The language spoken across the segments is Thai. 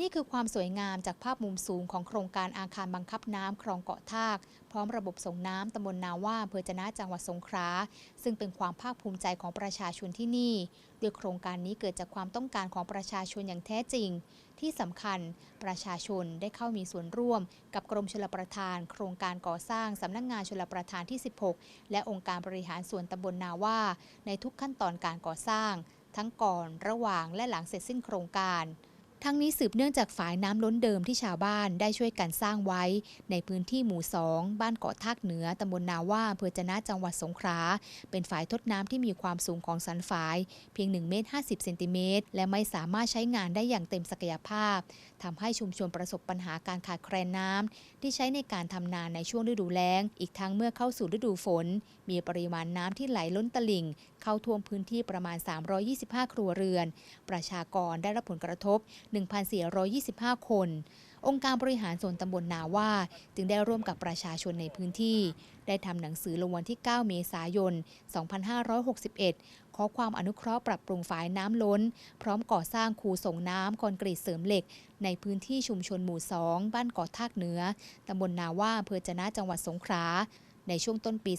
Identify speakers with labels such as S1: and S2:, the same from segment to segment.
S1: นี่คือความสวยงามจากภาพมุมสูงของโครงการอาคารบังคับน้ำคลองเกาะทาก พร้อมระบบส่งน้ำตำบลนาว่าอำเภอจนะจังหวัดสงขลาซึ่งเป็นความภาคภูมิใจของประชาชนที่นี่โดยโครงการนี้เกิดจากความต้องการของประชาชนอย่างแท้จริง ที่สำคัญประชาชนได้เข้ามีส่วนร่วม กับกรมชลประทาน โครงการก่อสร้างสำนักงงานชลประทานที่ 16 และองค์การบริหารส่วนตำบลนาว่า ในทุกขั้นตอนการก่อสร้าง ทั้งก่อนระหว่างและหลังเสร็จสิ้นโครงการ ทั้งนี้สืบเนื่องจากฝายน้ำล้นเดิมที่ชาวบ้านได้ช่วยกันสร้างไว้ ในพื้นที่หมู่2บ้านเกาะทากเหนือตำบลนาว่าอำเภอจนะจังหวัดสงขลาเป็นฝายทดน้ำที่มีความสูงของสันฝายเพียง1เมตร50เซนติเมตรและไม่สามารถใช้งานได้อย่างเต็มศักยภาพทำให้ชุมชนประสบปัญหาการขาดแคลนน้ำที่ใช้ในการทำนาในช่วงฤดูแล้ง อีกทั้งเมื่อเข้าสู่ฤดูฝน มีปริมาณน้ำที่ไหลล้นตลิ่ง เข้าท่วมพื้นที่ประมาณ 325 ครัวเรือน ประชากรได้รับผลกระทบ1,425 คน องค์การบริหารส่วนตำบลนาว่า จึงได้ร่วมกับประชาชนในพื้นที่ ได้ทำหนังสือลงวันที่ 9 เมษายน 2561 ขอความอนุเคราะห์ปรับปรุงฝายน้ำล้น พร้อมก่อสร้างคูส่งน้ำคอนกรีตเสริมเหล็ก ในพื้นที่ชุมชนหมู่ 2 บ้านเกาะทากเหนือตำบลนาว่าอำเภอจะนะจังหวัดสงขลา ในช่วงต้นปี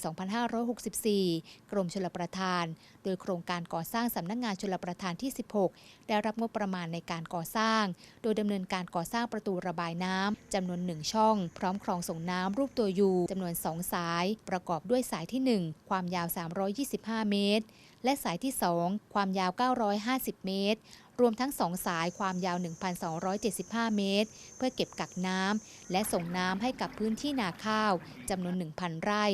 S1: 2564 กรมชลประทาน โดยโครงการก่อสร้างสำนักงงานชลประทานที่ 16 ได้รับงบประมาณในการก่อสร้าง โดยดำเนินการก่อสร้างประตูระบายน้ำจำนวนหนึ่งช่อง พร้อมคลองส่งน้ำรูปตัวยูจำนวน 2 สาย ประกอบด้วยสายที่ 1 ความยาว 325 เมตร และสายที่ 2 ความยาว 950 เมตร รวมทั้ง2สายความยาว 1,275 เมตร เพื่อเก็บกักน้ำและส่งน้ำให้กับพื้นที่นาข้าวจำนวน 1,000 ไร่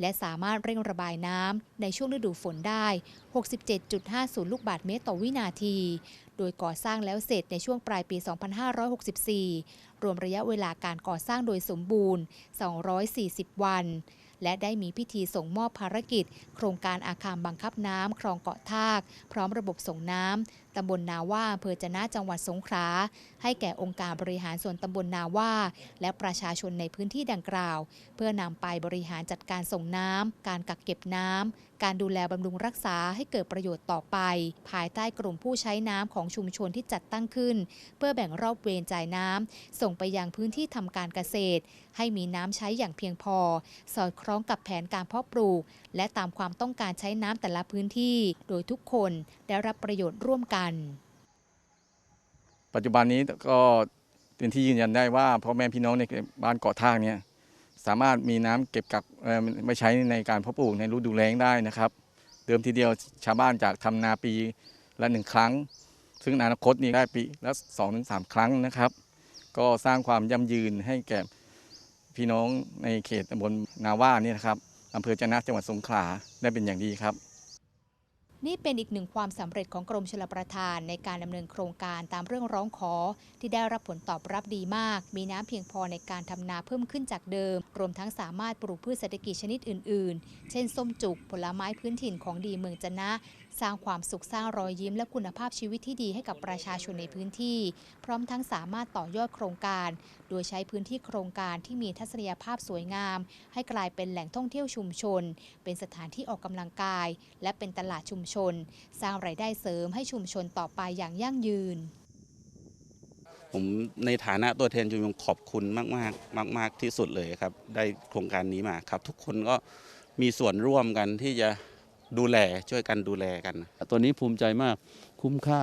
S1: และสามารถเร่งระบายน้ำในช่วงฤดูฝนได้ 67.50 ลูกบาศก์เมตรต่อวินาที โดยก่อสร้างแล้วเสร็จในช่วงปลายปี 2564 รวมระยะเวลาการก่อสร้างโดยสมบูรณ์ 240 วัน และได้มีพิธีส่งมอบภารกิจ โครงการอาคารบังคับน้ำคลองเกาะทาก พร้อมระบบส่งน้ำ ตำบลนาว่าอำเภอจนะจังหวัดสงขลาให้แก่องค์การบริหารส่วนตำบลนาว่า และประชาชนในพื้นที่ดังกล่าว เพื่อนำไปบริหารจัดการส่งน้ำการกักเก็บน้ำการดูแลบำรุงรักษาให้เกิดประโยชน์ต่อไป ภายใต้กลุ่มผู้ใช้น้ำของชุมชนที่จัดตั้งขึ้น เพื่อแบ่งรอบเวรจ่ายน้ำส่งไปยังพื้นที่ทำการเกษตร ให้มีน้ำใช้อย่างเพียงพอ สอดคล้องกับแผนการเพาะปลูก และตามความต้องการใช้น้ำแต่ละพื้นที่ โดยทุกคนได้รับประโยชน์ร่วมกัน
S2: ปัจจุบันนี้ก็เป็นที่ยืนยันได้ว่าพ่อแม่พี่น้องในบ้านเกาะท่าเนี่ยสามารถมีน้ำเก็บกักเอ่ใช้ในการเพาะปลูกในฤดูแล้งได้นะครับ เดิมทีเดียวชาวบ้านจากทำนาปีละหนึ่งครั้ง ซึ่งอนาคตนี้ได้ปีละสองถึงสามครั้งนะครับ ก็สร้างความยั่งยืนให้แก่พี่น้องในเขตตำบลนาว่านี่นะครับอำเภอจะนะจังหวัดสงขลาได้เป็นอย่างดีครับ
S1: นี่เป็นอีกหนึ่งความสำเร็จของกรมชลประทานในการดำเนินโครงการตามเรื่องร้องขอ ที่ได้รับผลตอบรับดีมาก มีน้ำเพียงพอในการทำนาเพิ่มขึ้นจากเดิม รวมทั้งสามารถปลูกพืชเศรษฐกิจชนิดอื่น ๆ เช่น ส้มจุก ผลไม้พื้นถิ่นของดีเมืองจะนะ สร้างความสุขสร้างรอยยิ้มและคุณภาพชีวิตที่ดีให้กับประชาชนในพื้นที่ พร้อมทั้งสามารถต่อยอดโครงการ โดยใช้พื้นที่โครงการที่มีทัศนียภาพสวยงาม ให้กลายเป็นแหล่งท่องเที่ยวชุมชน เป็นสถานที่ออกกำลังกาย และเป็นตลาดชุมชน สร้างรายได้เสริมให้ชุมชนต่อไปอย่างยั่งยืน
S3: ผมในฐานะตัวแทนชุมชนขอบคุณมากมากมากมากที่สุดเลยครับ ได้โครงการนี้มาครับ ทุกคนก็มีส่วนร่วมกันที่จะ ดูแลช่วยกันดูแลกัน
S4: ตัวนี้ภูมิใจมากคุ้มค่า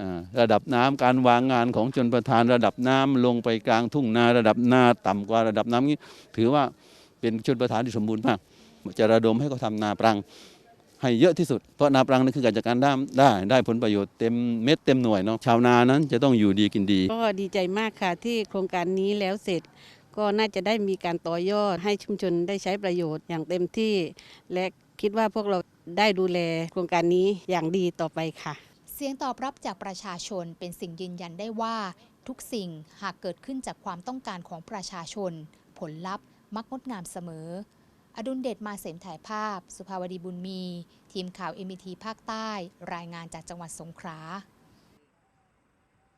S4: อ่าระดับน้ำการวางงานของชนประทานระดับน้ำลงไปกลางทุ่งนาระดับนาต่ำกว่าระดับน้ำนี้ ถือว่าเป็นชนประทานที่สมบูรณ์มากจะระดมให้เขาทำนาปรังให้เยอะที่สุด เพราะนาปรังนั่นคือการจัดการได้ได้ได้ผลประโยชน์เต็มเม็ดเต็มหน่วยเนาะชาวนานั้นจะต้องอยู่ดีกินดี
S5: ก็ดีใจมากค่ะที่โครงการนี้แล้วเสร็จ ก็น่าจะได้มีการต่อยอดให้ชุมชนได้ใช้ประโยชน์อย่างเต็มที่และ คิดว่าพวกเราได้ดูแลโครงการนี้อย่างดีต่อไปค่ะ
S1: เสียงตอบรับจากประชาชนเป็นสิ่งยืนยันได้ว่า ทุกสิ่งหากเกิดขึ้นจากความต้องการของประชาชน ผลลัพธ์มักงดงามเสมอ อดุลเดชมาเสมถ่ายภาพ สุภาวดีบุญมี ทีมข่าวเอ็มทีภาคใต้ รายงานจากจังหวัดสงขลา